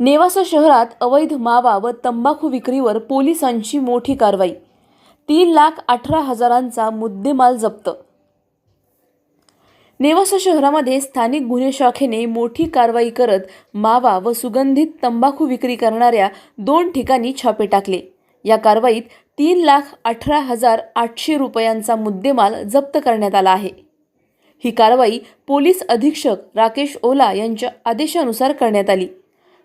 नेवासा शहरात अवैध मावा व तंबाखू विक्रीवर पोलिसांची मोठी कारवाई. तीन लाख अठरा हजारांचा मुद्देमाल जप्त. नेवासा शहरामध्ये स्थानिक गुन्हे शाखेने मोठी कारवाई करत मावा व सुगंधित तंबाखू विक्री करणाऱ्या दोन ठिकाणी छापे टाकले. या कारवाईत तीन लाख अठरा हजार आठशे रुपयांचा मुद्देमाल जप्त करण्यात आला आहे. ही कारवाई पोलीस अधीक्षक राकेश ओला यांच्या आदेशानुसार करण्यात आली.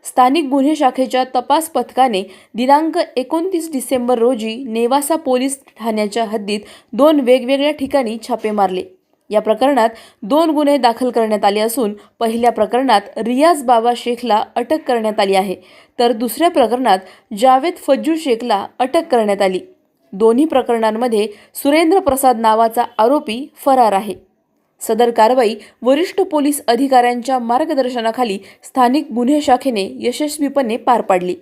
स्थानिक गुन्हे शाखेच्या तपास पथकाने दिनांक एकोणतीस डिसेंबर रोजी नेवासा पोलीस ठाण्याच्या हद्दीत दोन वेगवेगळ्या ठिकाणी छापे मारले. या प्रकरणात दोन गुन्हे दाखल करण्यात आले असून पहिल्या प्रकरणात रियाज बाबा शेखला अटक करण्यात आली आहे तर दुसऱ्या प्रकरणात जावेद फज्जू शेखला अटक करण्यात आली. दोन्ही प्रकरणांमध्ये सुरेंद्र प्रसाद नावाचा आरोपी फरार आहे. सदर कारवाई वरिष्ठ पोलीस अधिकाऱ्यांच्या मार्गदर्शनाखाली स्थानिक गुन्हे शाखेने यशस्वीपणे पार पाडली.